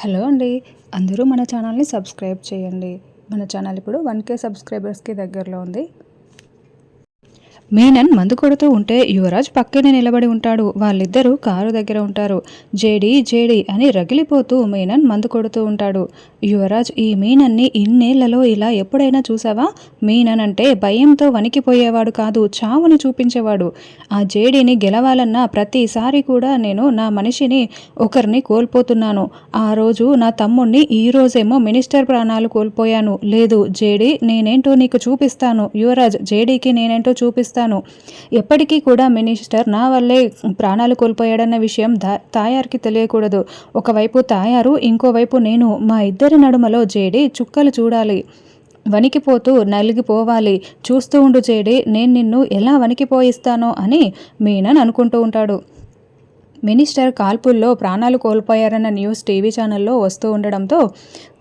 Hello అండి. అందరూ మన ఛానల్ని సబ్స్క్రైబ్ చేయండి. మన ఛానల్ ఇప్పుడు వన్ కే సబ్స్క్రైబర్స్కి దగ్గరలో ఉంది. మీనన్ మందు కొడుతూ ఉంటే యువరాజ్ పక్కనే నిలబడి ఉంటాడు. వాళ్ళిద్దరూ కారు దగ్గర ఉంటారు. జేడి జేడి అని రగిలిపోతూ మీనన్ మందు కొడుతూ ఉంటాడు. యువరాజ్ ఈ మీనన్ని ఇన్నేళ్ళలో ఇలా ఎప్పుడైనా చూసావా? మీనన్ అంటే భయంతో వణికిపోయేవాడు కాదు చావుని చూపించేవాడు. ఆ జేడీని గెలవాలన్నా ప్రతిసారి కూడా నేను నా మనిషిని ఒకరిని కోల్పోతున్నాను. ఆ రోజు నా తమ్ముణ్ణి ఈ రోజేమో మినిస్టర్ ప్రాణాలు కోల్పోయాను. లేదు జేడీ నేనేంటో నీకు చూపిస్తాను. యువరాజ్ జేడీకి నేనేంటో చూపిస్తాను. చేస్తాను. ఎప్పటికీ కూడా మినిస్టర్ నా వల్లే ప్రాణాలు కోల్పోయాడన్న విషయం తాయార్కి తెలియకూడదు. ఒకవైపు తాయారు ఇంకోవైపు నేను. మా ఇద్దరి నడుమలో జేడి చుక్కలు చూడాలి. వణికిపోతూ నలిగిపోవాలి. చూస్తూ ఉండు చేడి నేను నిన్ను ఎలా వణికిపోయిస్తానో అని మీనన్ అనుకుంటూ ఉంటాడు. మినిస్టర్ కాల్పుల్లో ప్రాణాలు కోల్పోయారన్న న్యూస్ టీవీ ఛానల్లో వస్తూ ఉండడంతో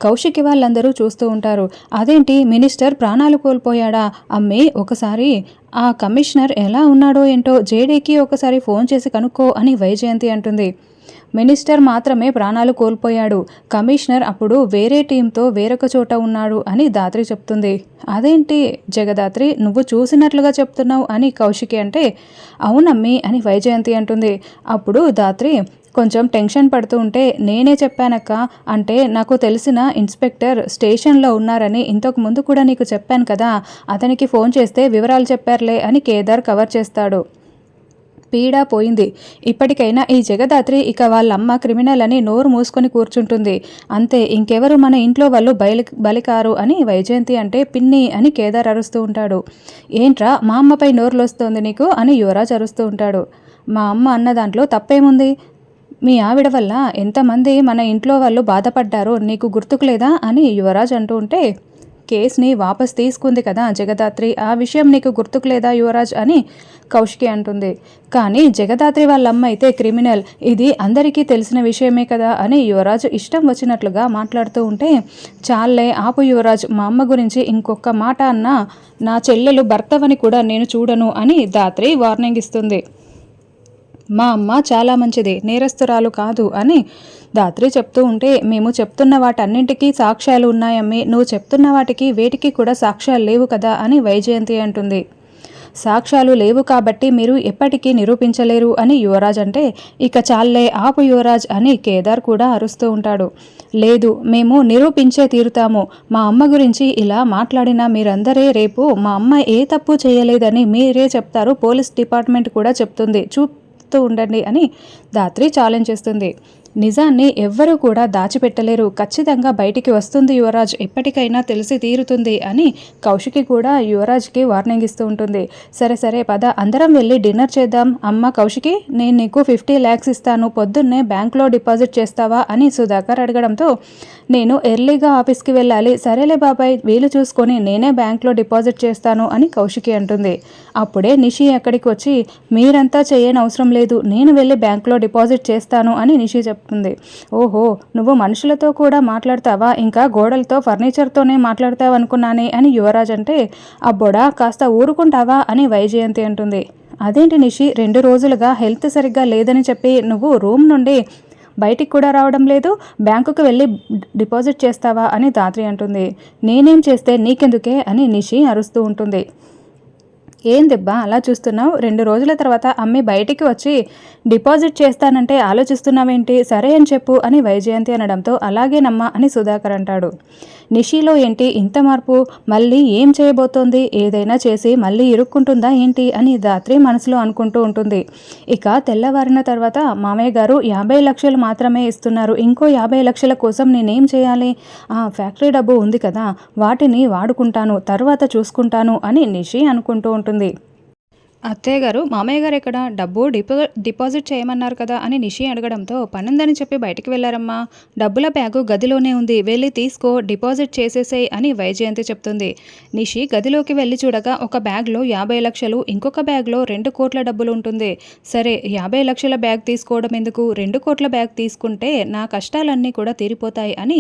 కౌశికి వాళ్ళందరూ చూస్తూ ఉంటారు. అదేంటి? మినిస్టర్ ప్రాణాలు కోల్పోయాడా? అమ్మి ఒకసారి ఆ కమిషనర్ ఎలా ఉన్నాడో ఏంటో జేడీకి ఒకసారి ఫోన్ చేసి కనుక్కో అని వైజయంతి అంటుంది. మినిస్టర్ మాత్రమే ప్రాణాలు కోల్పోయాడు. కమిషనర్ అప్పుడు వేరే టీంతో వేరొక చోట ఉన్నాడు అని దాత్రి చెప్తుంది. అదేంటి జగదాత్రి నువ్వు చూసినట్లుగా చెప్తున్నావు అని కౌశికి అంటే అవునమ్మి అని వైజయంతి అంటుంది. అప్పుడు దాత్రి కొంచెం టెన్షన్ పడుతూ ఉంటే నేనే చెప్పానక్క అంటే నాకు తెలిసిన ఇన్స్పెక్టర్ స్టేషన్లో ఉన్నారని ఇంతకు ముందు కూడా నీకు చెప్పాను కదా అతనికి ఫోన్ చేస్తే వివరాలు చెప్పారులే అని కేదార్ కవర్ చేస్తాడు. పీడ పోయింది. ఇప్పటికైనా ఈ జగదాత్రి ఇక వాళ్ళమ్మ క్రిమినల్ అని నోరు మూసుకొని కూర్చుంటుంది. అంతే ఇంకెవరు మన ఇంట్లో వాళ్ళు బయలు బలికారు అని వైజయంతి అంటే పిన్ని అని కేదార్ అరుస్తూ ఉంటాడు. ఏంట్రా మా అమ్మపై నోరులొస్తోంది నీకు అని యువరాజ్ అరుస్తూ ఉంటాడు. మా అమ్మ అన్న దాంట్లో తప్పేముంది? మీ ఆవిడ వల్ల ఎంతమంది మన ఇంట్లో వాళ్ళు బాధపడ్డారో నీకు గుర్తుకు లేదా అని యువరాజ్ అంటూ ఉంటే కేసుని వాపస్ తీసుకుంది కదా జగదాత్రి. ఆ విషయం నీకు గుర్తుకు లేదా యువరాజ్? అని కౌశికి అంటుంది. కానీ జగదాత్రి వాళ్ళ అమ్మ అయితే క్రిమినల్. ఇది అందరికీ తెలిసిన విషయమే కదా అని యువరాజ్ ఇష్టం వచ్చినట్లుగా మాట్లాడుతూ ఉంటే చాలే ఆపు యువరాజ్ మా అమ్మ గురించి ఇంకొక మాట అన్నా నా చెల్లెలు భర్తవని కూడా నేను చూడను అని దాత్రి వార్నింగ్ ఇస్తుంది. మా అమ్మ చాలా మంచిది నేరస్తురాలు కాదు అని దాత్రి చెప్తూ ఉంటే మేము చెప్తున్న వాటన్నింటికీ సాక్ష్యాలు ఉన్నాయమ్మి నువ్వు చెప్తున్న వాటికి వేటికి కూడా సాక్ష్యాలు లేవు కదా అని వైజయంతి అంటుంది. సాక్ష్యాలు లేవు కాబట్టి మీరు ఎప్పటికీ నిరూపించలేరు అని యువరాజ్ అంటే ఇక చాలే ఆపు యువరాజ్ అని కేదార్ కూడా అరుస్తూ ఉంటాడు. లేదు మేము నిరూపించే తీరుతాము. మా అమ్మ గురించి ఇలా మాట్లాడిన మీరందరే రేపు మా అమ్మ ఏ తప్పు చేయలేదని మీరే చెప్తారు పోలీస్ డిపార్ట్మెంట్ కూడా చెప్తుంది. చూ చెప్తూ ఉండండి అని ధాత్రి ఛాలెంజ్ చేస్తుంది. నిజాన్ని ఎవ్వరూ కూడా దాచిపెట్టలేరు. ఖచ్చితంగా బయటికి వస్తుంది యువరాజ్. ఎప్పటికైనా తెలిసి తీరుతుంది అని కౌశికి కూడా యువరాజ్కి వార్నింగ్ ఇస్తూ ఉంటుంది. సరే సరే పద. అందరం వెళ్ళి డిన్నర్ చేద్దాం. అమ్మ కౌశికి నేను నీకు ఫిఫ్టీ ల్యాక్స్ ఇస్తాను. పొద్దున్నే బ్యాంక్లో డిపాజిట్ చేస్తావా అని సుధాకర్ అడగడంతో నేను ఎర్లీగా ఆఫీస్కి వెళ్ళాలి. సరేలే బాబాయ్ వీలు చూసుకొని నేనే బ్యాంక్లో డిపాజిట్ చేస్తాను అని కౌశికి అంటుంది. అప్పుడే నిషి అక్కడికి వచ్చి మీరంతా చేయని అవసరం లేదు. నేను వెళ్ళి బ్యాంక్లో డిపాజిట్ చేస్తాను అని నిషి చెప్ చెప్తుంది. ఓహో నువ్వు మనుషులతో కూడా మాట్లాడతావా? ఇంకా గోడలతో ఫర్నిచర్తోనే మాట్లాడతావు అనుకున్నానే అని యువరాజ్ అంటే అబ్బోడా కాస్త ఊరుకుంటావా అని వైజయంతి అంటుంది. అదేంటి నిషి రెండు రోజులుగా హెల్త్ సరిగ్గా లేదని చెప్పి నువ్వు రూమ్ నుండి బయటికి కూడా రావడం లేదు? బ్యాంకుకు వెళ్ళి డిపాజిట్ చేస్తావా? అని దాత్రి అంటుంది. నేనేం చేస్తే నీకెందుకే? అని నిషి అరుస్తూ ఉంటుంది. ఏం దెబ్బ? అలా చూస్తున్నావు? రెండు రోజుల తర్వాత అమ్మి బయటికి వచ్చి డిపాజిట్ చేస్తానంటే ఆలోచిస్తున్నావేంటి? సరే అని చెప్పు అని వైజయంతి అనడంతో అలాగేనమ్మా అని సుధాకర్ అంటాడు. నిషిలో ఏంటి? ఇంత మార్పు? మళ్ళీ ఏం చేయబోతోంది? ఏదైనా చేసి మళ్ళీ ఇరుక్కుంటుందా ఏంటి? అని రాత్రి మనసులో అనుకుంటూ ఉంటుంది. ఇక తెల్లవారిన తర్వాత మామయ్య గారు యాభై లక్షలు మాత్రమే ఇస్తున్నారు. ఇంకో యాభై లక్షల కోసం నేనేం చేయాలి? ఆ ఫ్యాక్టరీ డబ్బు ఉంది కదా వాటిని వాడుకుంటాను తర్వాత చూసుకుంటాను అని నిషి అనుకుంటూ ఉంటుంది. అత్తయ్య గారు మామయ్య గారు ఇక్కడ డబ్బు డిపో డిపాజిట్ చేయమన్నారు కదా అని నిషి అడగడంతో పనుందని చెప్పి బయటికి వెళ్ళారమ్మా. డబ్బుల బ్యాగు గదిలోనే ఉంది. వెళ్ళి తీసుకో. డిపాజిట్ చేసేసేయ్ అని వైజయంతి చెప్తుంది. నిషి గదిలోకి వెళ్ళి చూడగా ఒక బ్యాగ్లో యాభై లక్షలు ఇంకొక బ్యాగ్లో రెండు కోట్ల డబ్బులు ఉంటుంది. సరే యాభై లక్షల బ్యాగ్ తీసుకోవడం ఎందుకు? రెండు కోట్ల బ్యాగ్ తీసుకుంటే నా కష్టాలన్నీ కూడా తీరిపోతాయి అని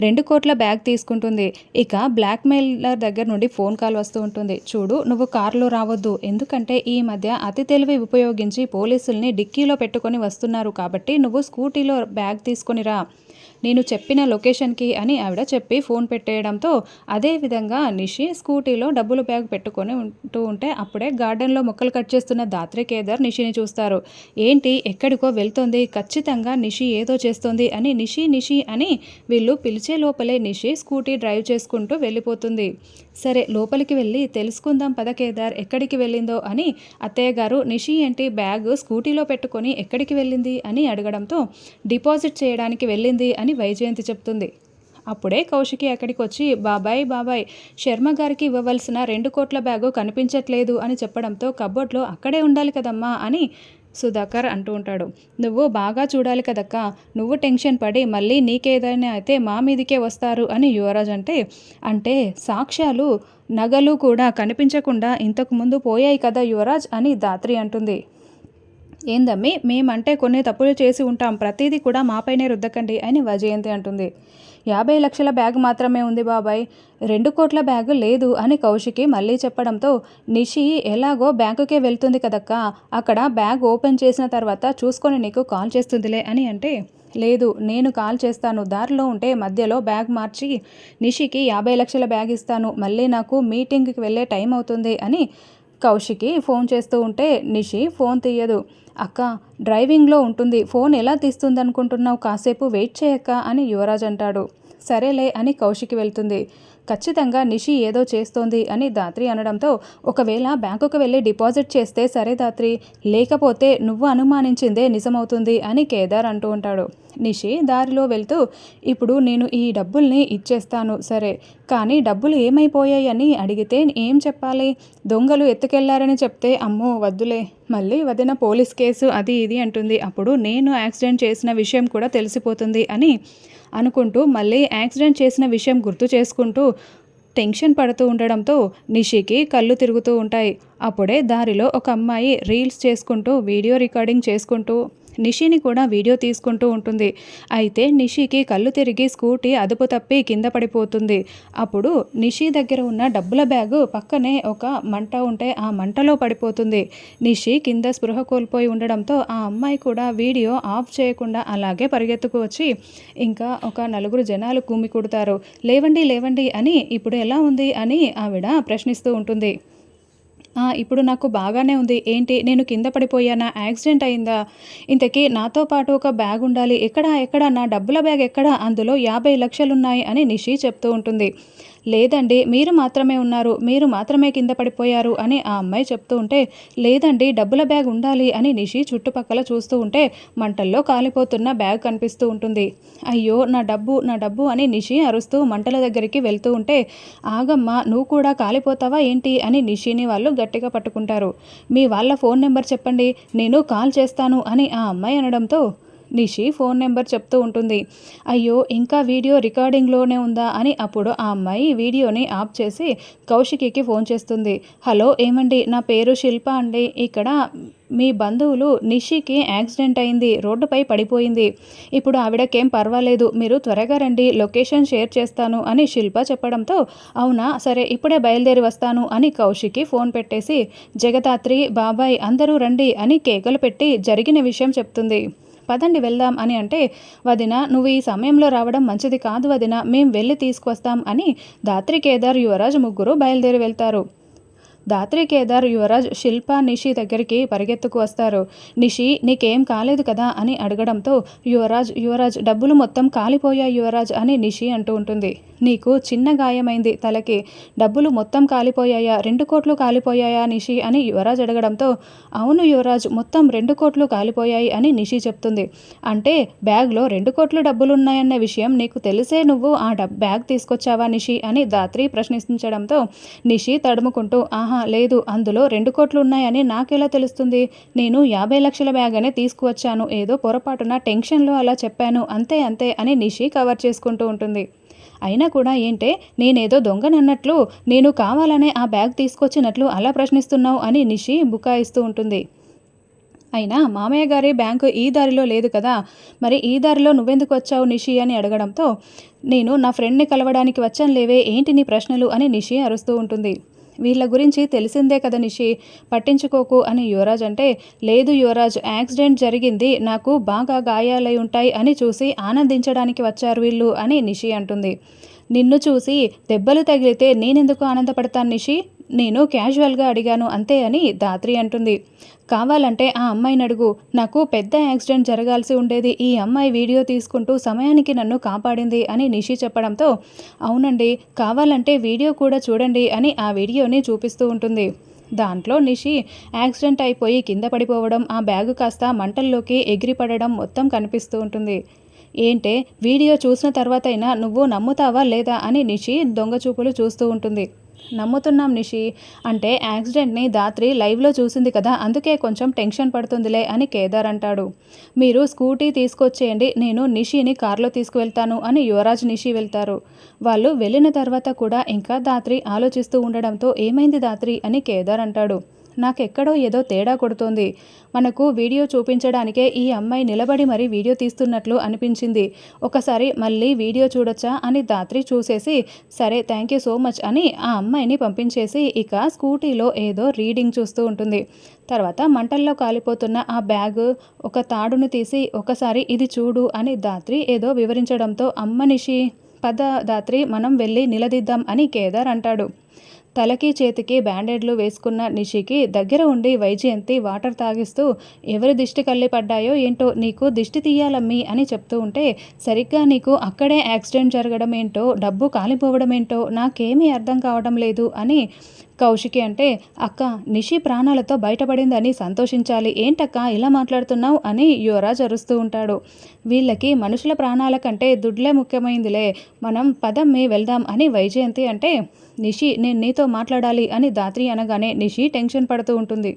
రెండు కోట్ల బ్యాగ్ తీసుకుంటుంది. ఇక బ్లాక్మెయిలర్ దగ్గర నుండి ఫోన్ కాల్ వస్తూ ఉంటుంది. చూడు నువ్వు కారులో రావద్దు. ఎందుకంటే ఈ మధ్య అతి తెలివి ఉపయోగించి పోలీసుల్ని డిక్కీలో పెట్టుకొని వస్తున్నారు కాబట్టి నువ్వు స్కూటీలో బ్యాగ్ తీసుకొని రా. నేను చెప్పిన లొకేషన్కి అని ఆవిడ చెప్పి ఫోన్ పెట్టేయడంతో అదేవిధంగా నిషి స్కూటీలో డబ్బులు బ్యాగ్ పెట్టుకొని ఉంటూ ఉంటే అప్పుడే గార్డెన్లో మొక్కలు కట్ చేస్తున్న దాత్రి కేదార్ నిషిని చూస్తారు. ఏంటి? ఎక్కడికో వెళ్తోంది. ఖచ్చితంగా నిషి ఏదో చేస్తోంది అని నిషి నిషి అని వీళ్ళు పిలిచే లోపలే నిషి స్కూటీ డ్రైవ్ చేసుకుంటూ వెళ్ళిపోతుంది. సరే లోపలికి వెళ్ళి తెలుసుకుందాం పద కేదార్. ఎక్కడికి వెళ్ళిందో అని అత్తయ్య గారు నిషి ఏంటి? బ్యాగ్ స్కూటీలో పెట్టుకొని ఎక్కడికి వెళ్ళింది? అని అడగడంతో డిపాజిట్ చేయడానికి వెళ్ళింది అని వైజయంతి చెప్తుంది. అప్పుడే కౌశికి అక్కడికి వచ్చి బాబాయ్ బాబాయ్ శర్మ గారికి ఇవ్వవలసిన రెండు కోట్ల బ్యాగు కనిపించట్లేదు అని చెప్పడంతో కబోర్డ్లో అక్కడే ఉండాలి కదమ్మా అని సుధాకర్ అంటూ ఉంటాడు. నువ్వు బాగా చూడాలి కదక్క నువ్వు టెన్షన్ పడి మళ్ళీ నీకేదైనా అయితే మా మీదికే వస్తారు అని యువరాజ్ అంటే అంటే సాక్ష్యాలు నగలు కూడా కనిపించకుండా ఇంతకుముందు పోయాయి కదా యువరాజ్ అని దాత్రి అంటుంది. ఏందమ్మి? మేమంటే కొన్ని తప్పులు చేసి ఉంటాం. ప్రతిదీ కూడా మాపైనే రుద్దకండి అని వజయంతి అంటుంది. యాభై లక్షల బ్యాగ్ మాత్రమే ఉంది బాబాయ్. రెండు కోట్ల బ్యాగ్ లేదు అని కౌశికి మళ్ళీ చెప్పడంతో నిషి ఎలాగో బ్యాంకుకే వెళ్తుంది కదక్క. అక్కడ బ్యాగ్ ఓపెన్ చేసిన తర్వాత చూసుకొని నీకు కాల్ చేస్తుందిలే అని అంటే లేదు నేను కాల్ చేస్తాను. దారిలో ఉంటే మధ్యలో బ్యాగ్ మార్చి నిషికి యాభై లక్షల బ్యాగ్ ఇస్తాను. మళ్ళీ నాకు మీటింగ్కి వెళ్ళే టైం అవుతుంది అని కౌశికి ఫోన్ చేస్తూ ఉంటే నిషి ఫోన్ తీయదు. అక్క డ్రైవింగ్లో ఉంటుంది. ఫోన్ ఎలా తీస్తుంది అనుకుంటున్నావు కాసేపు వెయిట్ చేయక్క అని యువరాజ్ అంటాడు. సరేలే అని కౌశికి వెళ్తుంది. ఖచ్చితంగా నిషి ఏదో చేస్తోంది అని దాత్రి అనడంతో ఒకవేళ బ్యాంకుకు వెళ్ళి డిపాజిట్ చేస్తే సరే దాత్రి లేకపోతే నువ్వు అనుమానించిందే నిజమవుతుంది అని కేదార్ అంటూ ఉంటాడు. నిషి దారిలో వెళ్తూ ఇప్పుడు నేను ఈ డబ్బుల్ని ఇచ్చేస్తాను సరే కానీ డబ్బులు ఏమైపోయాయని అడిగితే ఏం చెప్పాలి? దొంగలు ఎత్తుకెళ్ళారని చెప్తే అమ్మో వద్దులే మళ్ళీ వదిన పోలీస్ కేసు అది ఇది అంటుంది. అప్పుడు నేను యాక్సిడెంట్ చేసిన విషయం కూడా తెలిసిపోతుంది అని అనుకుంటూ మళ్ళీ యాక్సిడెంట్ చేసిన విషయం గుర్తు చేసుకుంటూ టెన్షన్ పడుతూ ఉండడంతో నిషికి కళ్ళు తిరుగుతూ ఉంటాయి. అప్పుడే దారిలో ఒక అమ్మాయి రీల్స్ చేసుకుంటూ వీడియో రికార్డింగ్ చేసుకుంటూ నిషిని కూడా వీడియో తీసుకుంటూ ఉంటుంది. అయితే నిషికి కళ్ళు తిరిగి స్కూటీ అదుపు తప్పి కింద పడిపోతుంది. అప్పుడు నిషి దగ్గర ఉన్న డబ్బుల బ్యాగు పక్కనే ఒక మంట ఉంటే ఆ మంటలో పడిపోతుంది. నిషి కింద స్పృహ కోల్పోయి ఉండడంతో ఆ అమ్మాయి కూడా వీడియో ఆఫ్ చేయకుండా అలాగే పరిగెత్తుకు వచ్చి ఇంకా ఒక నలుగురు జనాలు కూమి కుడతారు. లేవండి లేవండి అని ఇప్పుడు ఎలా ఉంది? అని ఆవిడ ప్రశ్నిస్తూ ఉంటుంది. ఇప్పుడు నాకు బాగానే ఉంది. ఏంటి? నేను కింద పడిపోయానా? యాక్సిడెంట్ అయిందా? ఇంతకీ నాతో పాటు ఒక బ్యాగ్ ఉండాలి. ఎక్కడ ఎక్కడ? నా డబ్బుల బ్యాగ్ ఎక్కడ? అందులో యాభై లక్షలున్నాయి అని నిషి చెప్తూ ఉంటుంది. లేదండి మీరు మాత్రమే ఉన్నారు మీరు మాత్రమే కింద పడిపోయారు అని ఆ అమ్మాయి చెప్తూ ఉంటే లేదండి డబ్బుల బ్యాగ్ ఉండాలి అని నిషి చుట్టుపక్కల చూస్తూ ఉంటే మంటల్లో కాలిపోతున్న బ్యాగ్ కనిపిస్తూ ఉంటుంది. అయ్యో నా డబ్బు నా డబ్బు అని నిషి అరుస్తూ మంటల దగ్గరికి వెళ్తూ ఉంటే ఆగమ్మ నువ్వు కూడా కాలిపోతావా ఏంటి అని నిషిని వాళ్ళు గట్టిగా పట్టుకుంటారు. మీ వాళ్ళ ఫోన్ నెంబర్ చెప్పండి నేను కాల్ చేస్తాను అని ఆ అమ్మాయి అనడంతో నిషి ఫోన్ నెంబర్ చెప్తూ ఉంటుంది. అయ్యో ఇంకా వీడియో రికార్డింగ్లోనే ఉందా అని అప్పుడు ఆ అమ్మాయి వీడియోని ఆఫ్ చేసి కౌశికికి ఫోన్ చేస్తుంది. హలో ఏమండి? నా పేరు శిల్ప అండి. ఇక్కడ మీ బంధువులు నిషికి యాక్సిడెంట్ అయింది. రోడ్డుపై పడిపోయింది. ఇప్పుడు ఆవిడకేం పర్వాలేదు. మీరు త్వరగా రండి. లొకేషన్ షేర్ చేస్తాను అని శిల్ప చెప్పడంతో అవునా? సరే ఇప్పుడే బయలుదేరి వస్తాను అని కౌశికి ఫోన్ పెట్టేసి జగదాత్రి బాబాయ్ అందరూ రండి అని కేకలు పెట్టి జరిగిన విషయం చెప్తుంది. పదండి వెళ్దాం అని అంటే వదిన నువ్వు ఈ సమయంలో రావడం మంచిది కాదు వదిన మేం వెళ్ళి తీసుకొస్తాం అని దాత్రి కేదార్ యువరాజ్ ముగ్గురు బయలుదేరి వెళ్తారు. దాత్రి కేదార్ యువరాజ్ శిల్ప నిషి దగ్గరికి పరిగెత్తుకు వస్తారు. నిషి నీకేం కాలేదు కదా? అని అడగడంతో యువరాజ్ యువరాజ్ డబ్బులు మొత్తం కాలిపోయా యువరాజ్ అని నిషి అంటూ ఉంటుంది. నీకు చిన్న గాయమైంది తలకి. డబ్బులు మొత్తం కాలిపోయాయా? రెండు కోట్లు కాలిపోయాయా నిషి? అని యువరాజ్ అడగడంతో అవును యువరాజ్ మొత్తం రెండు కోట్లు కాలిపోయాయి అని నిషి చెప్తుంది. అంటే బ్యాగ్లో రెండు కోట్లు డబ్బులున్నాయన్న విషయం నీకు తెలిసే నువ్వు ఆ డబ్ బ్యాగ్ తీసుకొచ్చావా నిషి? అని దాత్రి ప్రశ్నించడంతో నిషి తడుముకుంటూ ఆహా లేదు అందులో రెండు కోట్లు ఉన్నాయని నాకెలా తెలుస్తుంది? నేను యాభై లక్షల బ్యాగ్ అనే తీసుకువచ్చాను. ఏదో పొరపాటున టెన్షన్లో అలా చెప్పాను. అంతే అంతే అని నిషి కవర్ చేసుకుంటూ ఉంటుంది. అయినా కూడా ఏంటే నేనేదో దొంగనన్నట్లు నేను కావాలనే ఆ బ్యాగ్ తీసుకొచ్చినట్లు అలా ప్రశ్నిస్తున్నావు అని నిషి బుకాయిస్తూ ఉంటుంది. అయినా మామయ్య గారి బ్యాంకు ఈ దారిలో లేదు కదా? మరి ఈ దారిలో నువ్వెందుకు వచ్చావు నిషి అని అడగడంతో నేను నా ఫ్రెండ్ని కలవడానికి వచ్చాను లేవే ఏంటి నీ ప్రశ్నలు అని నిషి అరుస్తూ ఉంటుంది. వీళ్ళ గురించి తెలిసిందే కదా నిషి పట్టించుకోకు అని యువరాజ్ అంటే లేదు యువరాజ్ యాక్సిడెంట్ జరిగింది నాకు బాగా గాయాలై ఉంటాయి అని చూసి ఆనందించడానికి వచ్చారు వీళ్ళు అని నిషి అంటుంది. నిన్ను చూసి దెబ్బలు తగిలితే నేనెందుకు ఆనందపడతాను నిషి? నేను క్యాజువల్గా అడిగాను అంతే అని దాత్రి అంటుంది. కావాలంటే ఆ అమ్మాయిని అడుగు. నాకు పెద్ద యాక్సిడెంట్ జరగాల్సి ఉండేది. ఈ అమ్మాయి వీడియో తీసుకుంటూ సమయానికి నన్ను కాపాడింది అని నిషి చెప్పడంతో అవునండి కావాలంటే వీడియో కూడా చూడండి అని ఆ వీడియోని చూపిస్తూ ఉంటుంది. దాంట్లో నిషి యాక్సిడెంట్ అయిపోయి కింద పడిపోవడం ఆ బ్యాగు కాస్త మంటల్లోకి ఎగిరిపడడం మొత్తం కనిపిస్తూ ఉంటుంది. ఏంటే వీడియో చూసిన తర్వాతైనా నువ్వు నమ్ముతావా లేదా అని నిషి దొంగచూపులు చూస్తూ ఉంటుంది. నమ్ముతున్నాం నిషి. అంటే యాక్సిడెంట్ని దాత్రి లైవ్లో చూసింది కదా అందుకే కొంచెం టెన్షన్ పడుతుందిలే అని కేదార్ అంటాడు. మీరు స్కూటీ తీసుకొచ్చేయండి నేను నిషిని కారులో తీసుకువెళ్తాను అని యువరాజ్ నిషి వెళ్తారు. వాళ్ళు వెళ్ళిన తర్వాత కూడా ఇంకా దాత్రి ఆలోచిస్తూ ఉండడంతో ఏమైంది దాత్రి అని కేదార్ అంటాడు. నాకెక్కడో ఏదో తేడా కొడుతోంది. మనకు వీడియో చూపించడానికే ఈ అమ్మాయి నిలబడి మరీ వీడియో తీస్తున్నట్లు అనిపించింది. ఒకసారి మళ్ళీ వీడియో చూడొచ్చా అని దాత్రి చూసేసి సరే థ్యాంక్ యూ సో మచ్ అని ఆ అమ్మాయిని పంపించేసి ఇక స్కూటీలో ఏదో రీడింగ్ చూస్తూ ఉంటుంది. తర్వాత మంటల్లో కాలిపోతున్న ఆ బ్యాగ్ ఒక తాడును తీసి ఒకసారి ఇది చూడు అని దాత్రి ఏదో వివరించడంతో అమ్మనిషి పద దాత్రి మనం వెళ్ళి నిలదీద్దాం అని కేదార్ అంటాడు. తలకి చేతికి బ్యాండేడ్లు వేసుకున్న నిషికి దగ్గర ఉండి వైజయంతి వాటర్ తాగిస్తూ ఎవరి దిష్టి కళ్ళి పడ్డాయో ఏంటో నీకు దిష్టి తీయాలమ్మి అని చెప్తూ ఉంటే సరిగ్గా నీకు అక్కడే యాక్సిడెంట్ జరగడం ఏంటో డబ్బు కాలిపోవడం ఏంటో నాకేమీ అర్థం కావడం లేదు అని కౌశికి అంటే అక్క నిషి ప్రాణాలతో బయటపడిందని సంతోషించాలి. ఏంటక్క ఇలా మాట్లాడుతున్నావు అని యువరాజ్ అరుస్తూ ఉంటాడు. వీళ్ళకి మనుషుల ప్రాణాల కంటే దుడ్లే ముఖ్యమైందిలే. మనం పదమ్మి వెళ్దాం అని వైజయంతి అంటే నిషి నేను నీతో మాట్లాడాలి అని దాత్రి అనగానే నిషి టెన్షన్ పడుతూ ఉంటుంది.